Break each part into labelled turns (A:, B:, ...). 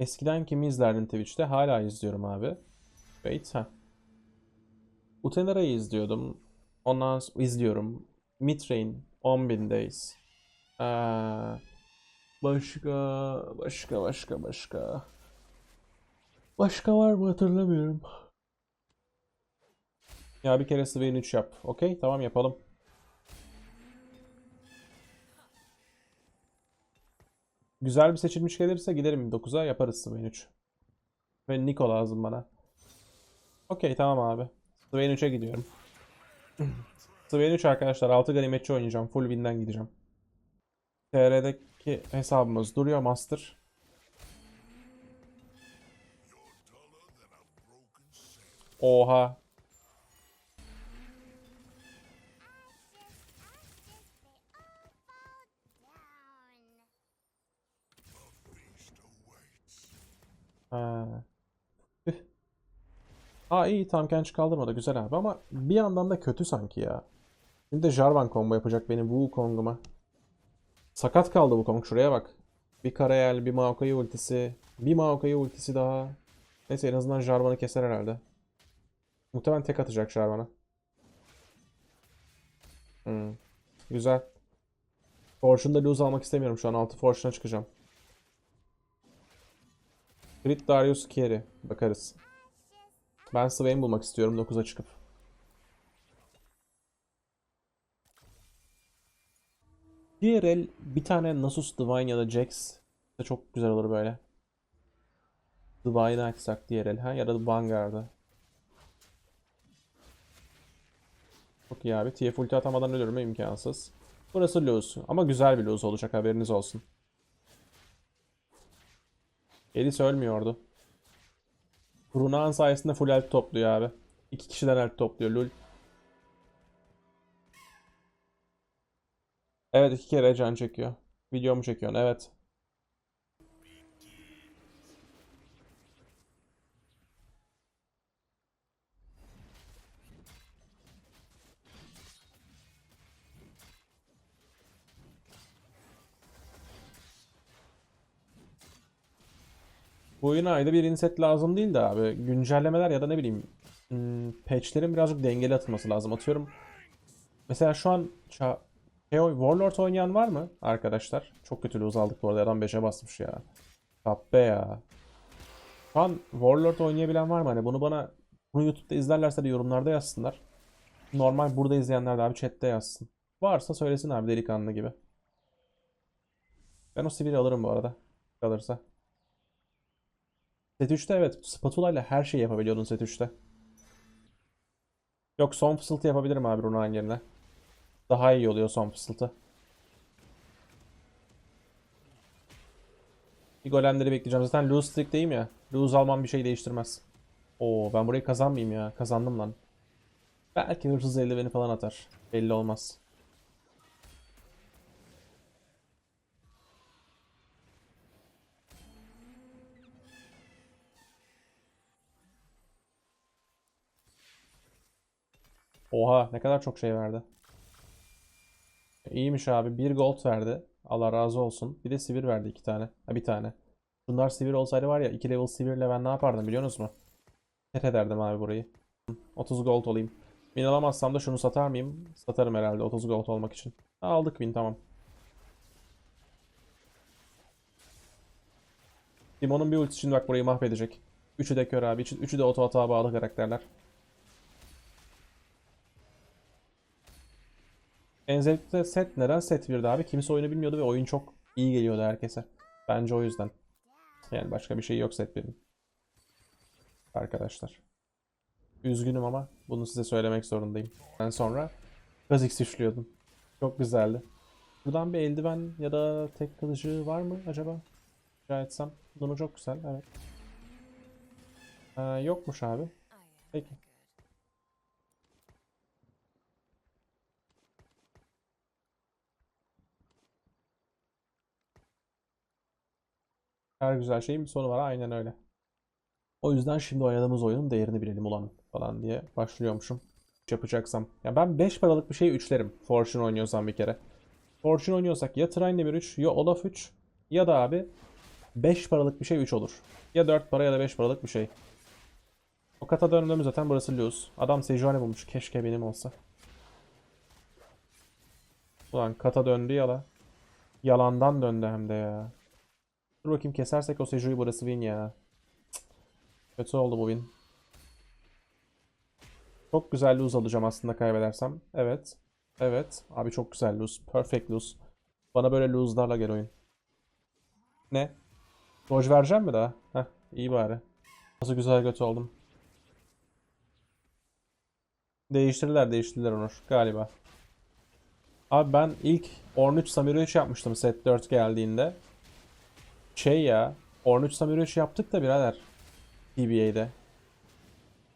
A: Eskiden kimi izlerdim Twitch'te? Hala izliyorum abi. Wait ha. Utenera'yı izliyordum. Ondan sonra izliyorum. Mitrain, 10.000 Days. Ee, başka, başka, başka, başka. Başka var mı hatırlamıyorum. Ya bir kere Swain 3 yap. Okey tamam yapalım. Güzel bir seçilmiş gelirse giderim 9'a yaparız Swain 3. Ve Niko lazım bana. Okey tamam abi. Swain 3'e gidiyorum. Swain 3 arkadaşlar 6 ganimetçi oynayacağım. Full win'den gideceğim. TR'deki hesabımız duruyor Master. Oha. Ha. İyi tam kenç kaldırmadı güzel abi ama bir yandan da kötü sanki ya. Şimdi de Jarvan combo yapacak benim Wukong'uma. Sakat kaldı bu Kong şuraya bak. Bir Karayel, bir Maokai ultisi, bir Maokai ultisi daha. Neyse en azından Jarvan'ı keser herhalde. Muhtemelen tek atacak Jarvan'a. Hmm. Güzel. Fortune'da lose almak istemiyorum şu an. 6 Fortune'a çıkacağım. Crit Darius Carry. Bakarız. Ben Swain bulmak istiyorum 9'a çıkıp. Diğer el bir tane Nasus Divine ya da Jax de çok güzel olur böyle. Divine'ı açsak diğer el ha ya da Vanguard'ı. Çok iyi abi. TF ulti atamadan ölürüm imkansız. Burası lose ama güzel bir lose olacak haberiniz olsun. Elis ölmüyordu. Runaan sayesinde full health topluyor abi. İki kişiden health topluyor lul. Evet iki kere can çekiyor. Videomu çekiyorsun evet. Bu oyuna ayda bir yeni set lazım değil de abi. Güncellemeler ya da ne bileyim hmm, patchlerin birazcık dengeli atılması lazım. Atıyorum. Mesela şu an oy- Warlord oynayan var mı arkadaşlar? Çok kötü lose aldık bu arada. Adam 5'e basmış ya. Tappe ya. Şu an Warlord oynayabilen var mı? Hani bunu bana bunu YouTube'da izlerlerse de yorumlarda yazsınlar. Normal burada izleyenler de abi chatte yazsın. Varsa söylesin abi delikanlı gibi. Ben o sivili alırım bu arada. Kalırsa. Set 3'te evet spatula ile her şeyi yapabiliyordun set 3'te. Yok son fısıltı yapabilirim abi Runa'nın yerine. Daha iyi oluyor son fısıltı. Bir golemleri bekleyeceğim. Zaten lose streak'teyim ya. Lose almam bir şey değiştirmez. Oo ben burayı kazanmayayım ya. Kazandım lan. Belki hırsız eldiveni falan atar. Belli olmaz. Oha ne kadar çok şey verdi. İyiymiş abi. Bir gold verdi. Allah razı olsun. Bir de sivir verdi iki tane. Ha bir tane. Bunlar sivir olsaydı var ya 2 level sivirle ben ne yapardım biliyor musunuz mu? Tet ederdim abi burayı. 30 gold olayım. Win alamazsam da şunu satar mıyım? Satarım herhalde 30 gold olmak için. Aldık win tamam. Timon'un bir ultisi şimdi bak burayı mahvedecek. Üçü de kör abi. Üçü de oto atağa bağlı karakterler. En zevkli set neden set 1'di abi? Kimse oyunu bilmiyordu ve oyun çok iyi geliyordu herkese. Bence o yüzden. Yani başka bir şey yok set 1'in. Arkadaşlar. Üzgünüm ama bunu size söylemek zorundayım. Ben sonra Kha'Zix üçlüyordum. Çok güzeldi. Buradan bir eldiven ya da tek kılıcı var mı acaba? Rica etsem. Bunu çok güzel evet. Ee, yokmuş abi. Peki. Her güzel şeyin bir sonu var. Aynen öyle. O yüzden şimdi oynadığımız oyunun değerini bilelim ulan falan diye başlıyormuşum. Yapacaksam. Ya ben 5 paralık bir şeyi üçlerim. Fortune oynuyorsam bir kere. Fortune oynuyorsak ya Trine 1 3 ya Olaf 3 ya da abi 5 paralık bir şey 3 olur. Ya 4 para ya da 5 paralık bir şey. O kata döndüğümüz zaten burası lose. Adam Sejuani bulmuş. Keşke benim olsa. Ulan kata döndü yala. Yalandan döndü hem de ya. Dur bakayım kesersek o Seju'yu burası win ya. Cık. Kötü oldu bu win. Çok güzel lose alacağım aslında kaybedersem. Evet. Evet. Abi çok güzel lose. Perfect lose. Bana böyle lose'larla gel oyun. Ne? Dodge vereceğim mi daha? Heh, iyi bari. Nasıl güzel götü oldum. Değiştirdiler, değiştirdiler Onur galiba. Abi ben ilk Orn 3 Samira 3 yapmıştım set 4 geldiğinde. Şey ya, Orn 3 Samira 3 yaptık da birader. TBA'de.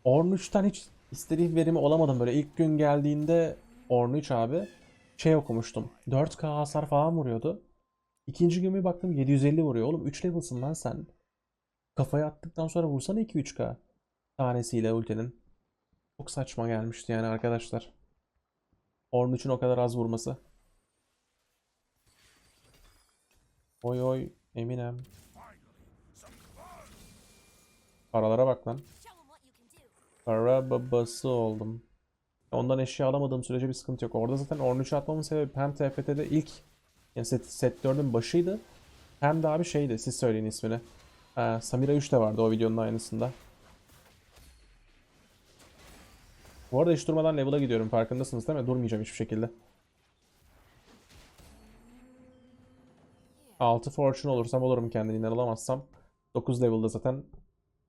A: Orn 3'ten hiç istediğim verimi olamadım böyle. ilk gün geldiğinde Orn 3 abi şey okumuştum. 4K hasar falan vuruyordu. İkinci gün bir baktım 750 vuruyor. Oğlum 3 level'sın lan sen. Kafaya attıktan sonra vursana 2-3K. Tanesiyle ultinin. Çok saçma gelmişti yani arkadaşlar. Orn 3'ün o kadar az vurması. Oy oy Eminem. Paralara bak lan. Para babası oldum. Ondan eşya alamadığım sürece bir sıkıntı yok. Orada zaten Orn 3'ü atmamın sebebi hem TFT'de ilk yani set, set 4'ün başıydı. Hem de abi şeydi siz söyleyin ismini. Ee, Samira 3 de vardı o videonun aynısında. Bu arada hiç durmadan level'a gidiyorum farkındasınız değil mi? Durmayacağım hiçbir şekilde. 6 fortune olursam olurum kendini alamazsam. 9 level'da zaten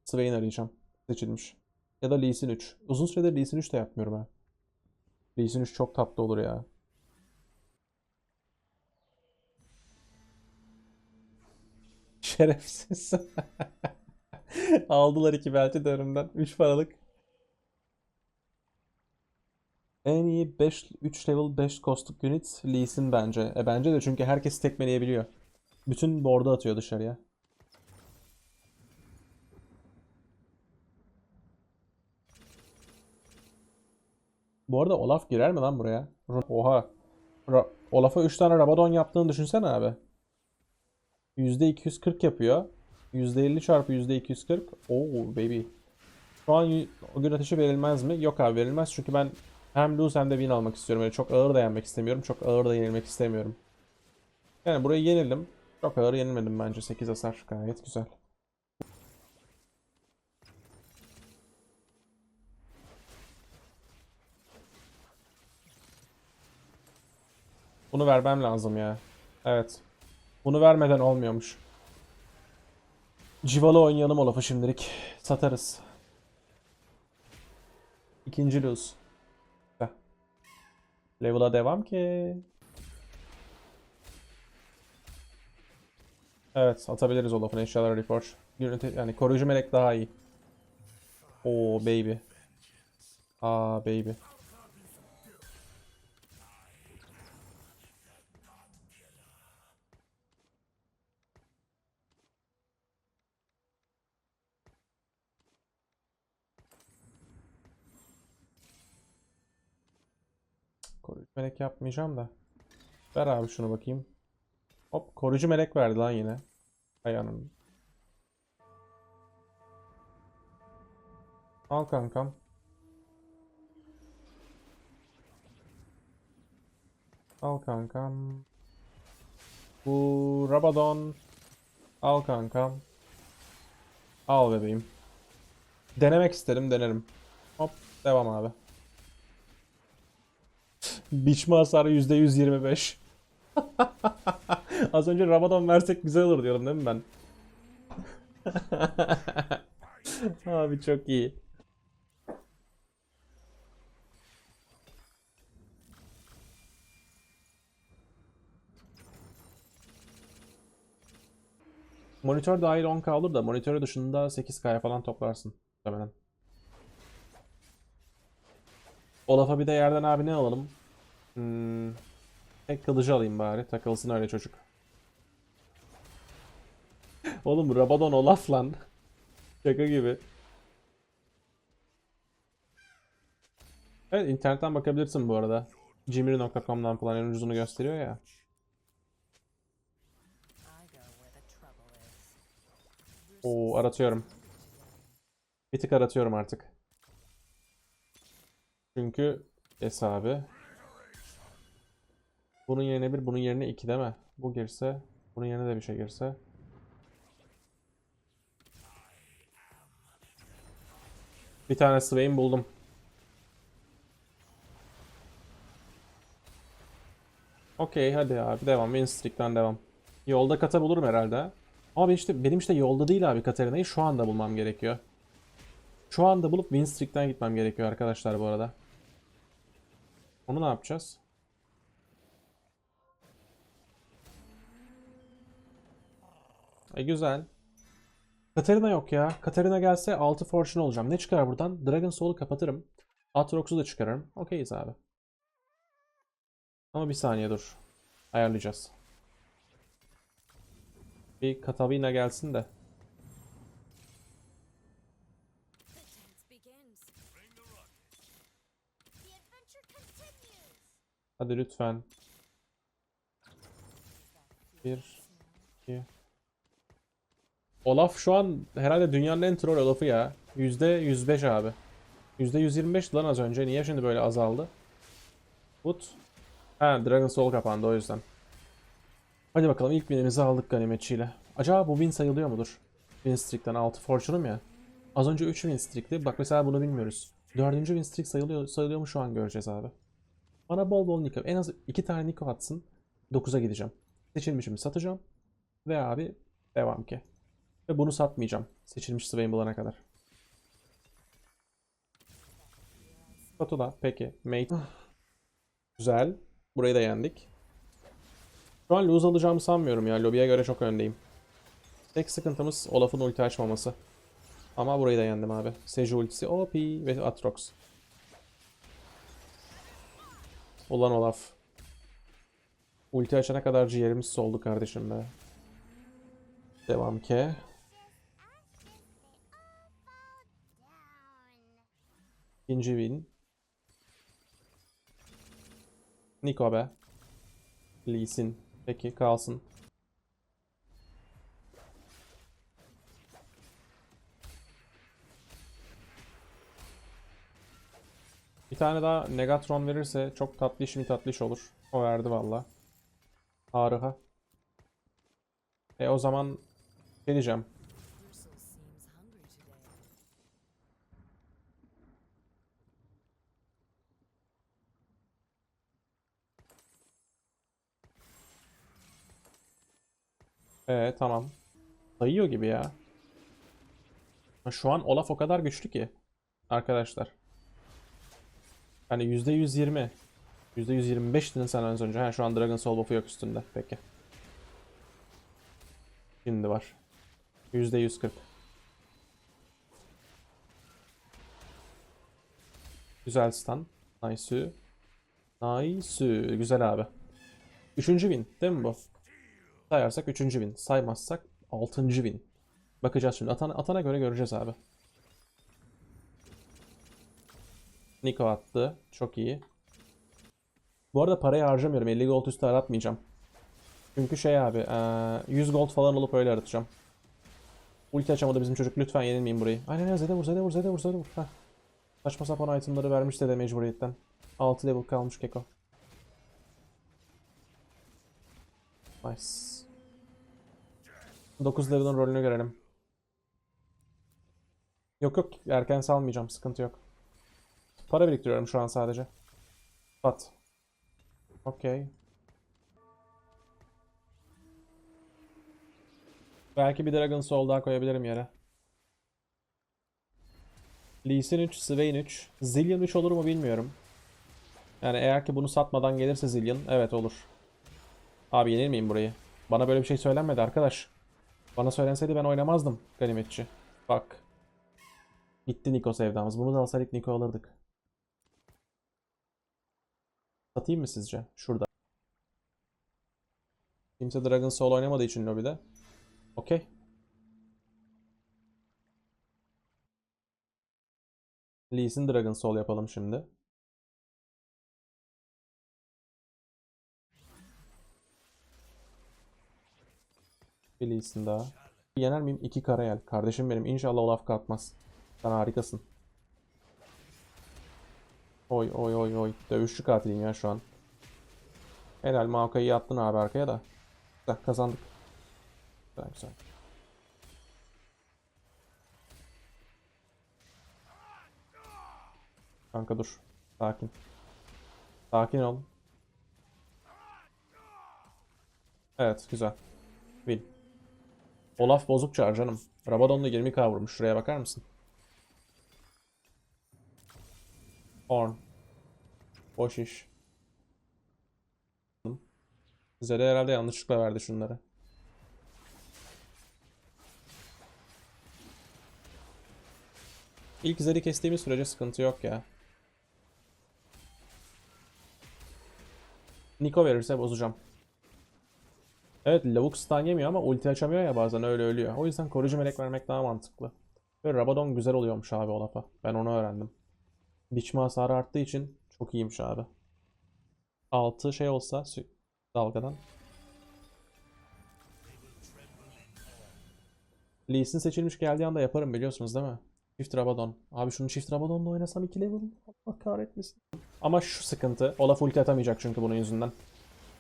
A: Swain arayacağım. Seçilmiş. Ya da Lee Sin 3. Uzun süredir Lee Sin 3 de yapmıyorum ha. Lee Sin 3 çok tatlı olur ya. Şerefsiz. Aldılar iki belti dönümden. 3 paralık. En iyi 5 3 level 5 costluk unit Lee Sin bence. E bence de çünkü herkes tekmeleyebiliyor. Bütün board'u atıyor dışarıya. Bu arada Olaf girer mi lan buraya? Oha. Olaf'a 3 tane Rabadon yaptığını düşünsene abi. %240 yapıyor. %50 çarpı %240. Oo baby. Şu an o gün ateşi verilmez mi? Yok abi verilmez çünkü ben hem lose hem de win almak istiyorum. Öyle çok ağır da yenmek istemiyorum. Çok ağır da yenilmek istemiyorum. Yani burayı yenildim. Çok ağır yenilmedim bence. 8 hasar gayet güzel. Bunu vermem lazım ya. Evet. Bunu vermeden olmuyormuş. Civalı oynayalım Olaf'ı şimdilik. Satarız. İkinci lose. Level'a devam ki. Evet atabiliriz Olaf'ın eşyaları reforge. Unity, yani koruyucu melek daha iyi. Oo baby. Aa baby. Koruyucu melek yapmayacağım da. Ver abi şunu bakayım. Hop koruyucu melek verdi lan yine. Anam. Al kankam. Al kankam. Bu Rabadon. Al kankam. Al bebeğim. Denemek isterim denerim. Hop devam abi. Biçme hasarı %125. Az önce Rabadon versek güzel olur diyorum değil mi ben? Abi çok iyi. Monitör dahil 10k olur da monitörü dışında 8k'ya falan toplarsın. Muhtemelen. Olaf'a bir de yerden abi ne alalım? Hmm, tek kılıcı alayım bari. Takılsın öyle çocuk. Oğlum Rabadon Olaf lan. Şaka gibi. Evet internetten bakabilirsin bu arada. Jimmy.com'dan falan en ucuzunu gösteriyor ya. Oo aratıyorum. Bir tık aratıyorum artık. Çünkü hesabı. Bunun yerine bir, bunun yerine iki mi? Bu girse, bunun yerine de bir şey girse. Bir tane Swain buldum. Okey hadi abi devam. Win streak'ten devam. Yolda kata bulurum herhalde. Ama ben işte, benim işte yolda değil abi Katarina'yı şu anda bulmam gerekiyor. Şu anda bulup win streak'ten gitmem gerekiyor arkadaşlar bu arada. Onu ne yapacağız? E güzel. Katarina yok ya. Katarina gelse 6 fortune olacağım. Ne çıkar buradan? Dragon Soul'u kapatırım. Aatrox'u da çıkarırım. Okeyiz abi. Ama bir saniye dur. Ayarlayacağız. Bir Katarina gelsin de. Hadi lütfen. Bir, iki. Olaf şu an herhalde dünyanın en troll Olaf'ı ya. Yüzde 105 abi. Yüzde 125 lan az önce. Niye şimdi böyle azaldı? Put. Ha Dragon Soul kapandı o yüzden. Hadi bakalım ilk winimizi aldık ganimetçiyle. Acaba bu win sayılıyor mudur? Win streak'ten 6 fortune'um ya. Az önce 3 win streak'ti. Bak mesela bunu bilmiyoruz. 4. win streak sayılıyor, sayılıyor mu şu an göreceğiz abi. Bana bol bol Niko. En az 2 tane Niko atsın. 9'a gideceğim. Seçilmişimi satacağım. Ve abi devam ki. Ve bunu satmayacağım. Seçilmiş Swain bulana kadar. Spatula. Peki. Mate. Güzel. Burayı da yendik. Şu an lose alacağımı sanmıyorum ya. Lobiye göre çok öndeyim. Tek sıkıntımız Olaf'ın ulti açmaması. Ama burayı da yendim abi. Seju ultisi OP ve Atrox. Ulan Olaf. Ulti açana kadar ciğerimiz soldu kardeşim be. Devam ki. İkinci win. Niko be. Lee. Peki kalsın. Bir tane daha Negatron verirse çok tatlış mi tatlış olur. O verdi valla. Harika. E o zaman ne E tamam. Sayıyor gibi ya. Şu an Olaf o kadar güçlü ki. Arkadaşlar. Hani %120. %125 dedin sen az önce. Ha, şu an Dragon Soul buff'u yok üstünde. Peki. Şimdi var. %140. Güzel stun. Nice. Nice. Güzel abi. Üçüncü win değil mi bu? Sayarsak üçüncü win. Saymazsak altıncı win. Bakacağız şimdi. Atana, atana göre göreceğiz abi. Niko attı. Çok iyi. Bu arada parayı harcamıyorum. 50 gold üstü aratmayacağım. Çünkü şey abi. eee, 100 gold falan alıp öyle aratacağım. Ulti açamadı bizim çocuk. Lütfen yenilmeyin burayı. Aynen aynen. Zede vur, Zede vur, Zede vur, Zede vur. Heh. Saçma sapan itemları vermiş de mecburiyetten. 6 level kalmış Keko. Nice. 9 level'ın rolünü görelim. Yok yok erken salmayacağım sıkıntı yok. Para biriktiriyorum şu an sadece. Pat. Okey. Belki bir Dragon Soul daha koyabilirim yere. Lee Sin 3, Swain 3. Zillion 3 olur mu bilmiyorum. Yani eğer ki bunu satmadan gelirse Zillion evet olur. Abi yenir miyim burayı? Bana böyle bir şey söylenmedi arkadaş. Bana söylenseydi ben oynamazdım ganimetçi. Bak. Gitti Niko sevdamız. Bunu da alsaydık Niko alırdık. Satayım mı sizce? Şurada. Kimse Dragon Soul oynamadığı için lobide. Okey. Lee Sin Dragon Soul yapalım şimdi. Bir Lee Sin daha. Yener miyim? İki Karayel. Kardeşim benim. İnşallah Olaf kalkmaz. Sen harikasın. Oy oy oy oy. Dövüşçü katilim ya şu an. Helal Maokai'yi attın abi arkaya da. Güzel kazandık. Güzel güzel. Kanka dur. Sakin. Sakin ol. Evet güzel. Olaf bozuk çağır canım. Rabadon'da 20k vurmuş. Şuraya bakar mısın? Horn. Boş iş. Zede herhalde yanlışlıkla verdi şunları. İlk Zed'i kestiğimiz sürece sıkıntı yok ya. Niko verirse bozacağım. Evet lavuk stun yemiyor ama ulti açamıyor ya bazen öyle ölüyor. O yüzden koruyucu melek vermek daha mantıklı. Ve Rabadon güzel oluyormuş abi Olaf'a. Ben onu öğrendim. Biçme hasarı arttığı için çok iyiymiş abi. 6 şey olsa dalgadan. Lee seçilmiş geldiği anda yaparım biliyorsunuz değil mi? Çift Rabadon. Abi şunu çift Rabadon'la oynasam 2 level. Allah kahretmesin. Ama şu sıkıntı. Olaf ulti atamayacak çünkü bunun yüzünden.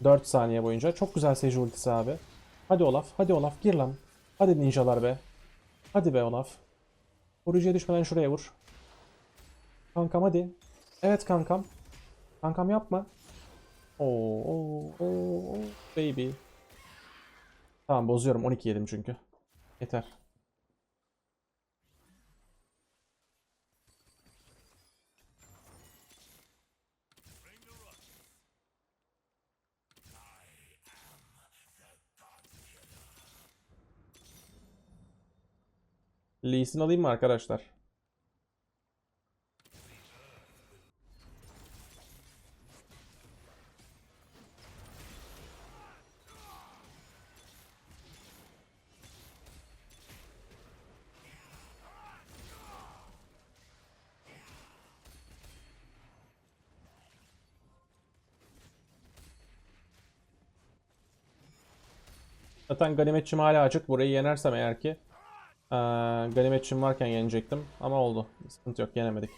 A: 4 saniye boyunca. Çok güzel Sage ultisi abi. Hadi Olaf. Hadi Olaf. Gir lan. Hadi ninjalar be. Hadi be Olaf. Koruyucuya düşmeden şuraya vur. Kankam hadi. Evet kankam. Kankam yapma. Oo, oo, oo, baby. Tamam bozuyorum. 12 yedim çünkü. Yeter. Lee alayım mı arkadaşlar? Zaten ganimetçim hala açık. Burayı yenersem eğer ki eee ganimetçim varken yenecektim. Ama oldu. Sıkıntı yok. Yenemedik.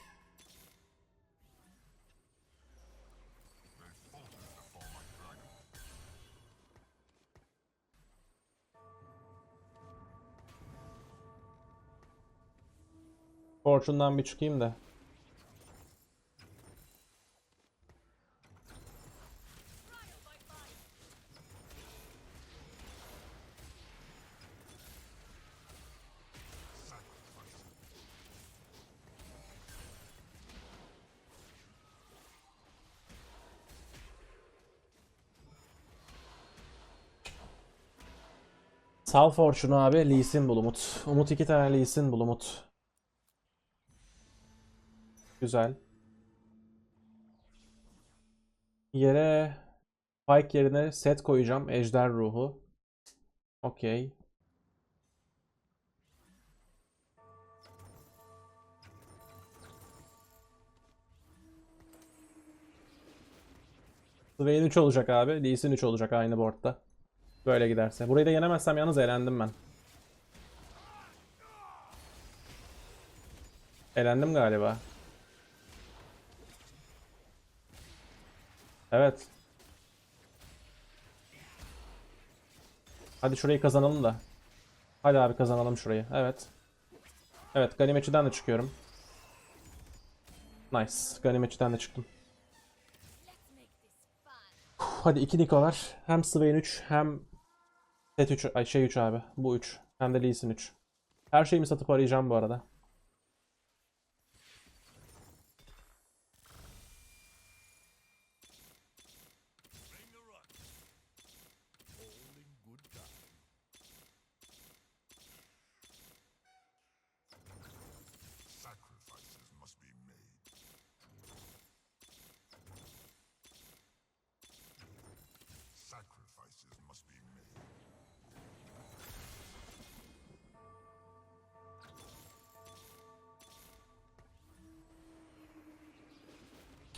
A: Fortune'dan bir çıkayım da. Sal Fortune'u abi Lee Sin bul Umut. İki tane Lee Sin bul Umut. Güzel. Yere Pike yerine set koyacağım. Ejder ruhu. Okey. Swain 3 olacak abi. Lee Sin 3 olacak aynı boardda. Böyle giderse. Burayı da yenemezsem yalnız elendim ben. Elendim galiba. Evet. Hadi şurayı kazanalım da. Hadi abi kazanalım şurayı. Evet. Evet ganimetçiden de çıkıyorum. Nice. Ganimetçiden de çıktım. Hadi iki Niko. Hem Swain 3 hem Set 3 ay şey 3 abi. Bu 3. Hem de Lee Sin 3. Her şeyimi satıp arayacağım bu arada.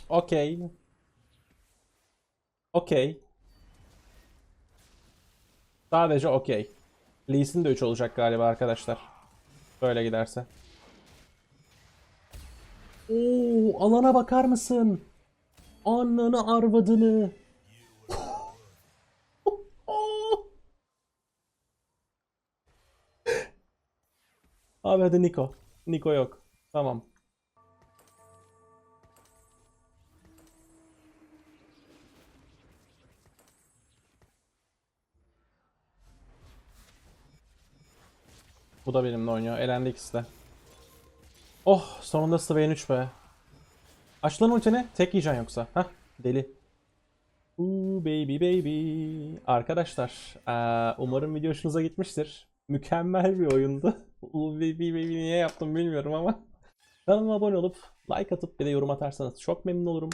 A: Okey. Okey. Sadece okey. Lee Sin de 3 olacak galiba arkadaşlar. Böyle giderse. Oo, alana bakar mısın? Ananı arvadını. Abi hadi Niko. Niko yok. Tamam. Bu da benimle oynuyor. Elendi ikisi de. Oh sonunda Swain 3 be. Aç lan ultini. Tek yiyeceksin yoksa. Hah deli. Ooh baby baby. Arkadaşlar umarım video hoşunuza gitmiştir. Mükemmel bir oyundu. Ooh baby baby niye yaptım bilmiyorum ama. Kanalıma abone olup like atıp bir de yorum atarsanız çok memnun olurum.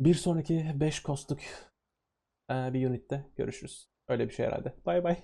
A: Bir sonraki 5 kostluk bir unitte görüşürüz. Öyle bir şey herhalde. Bay bay.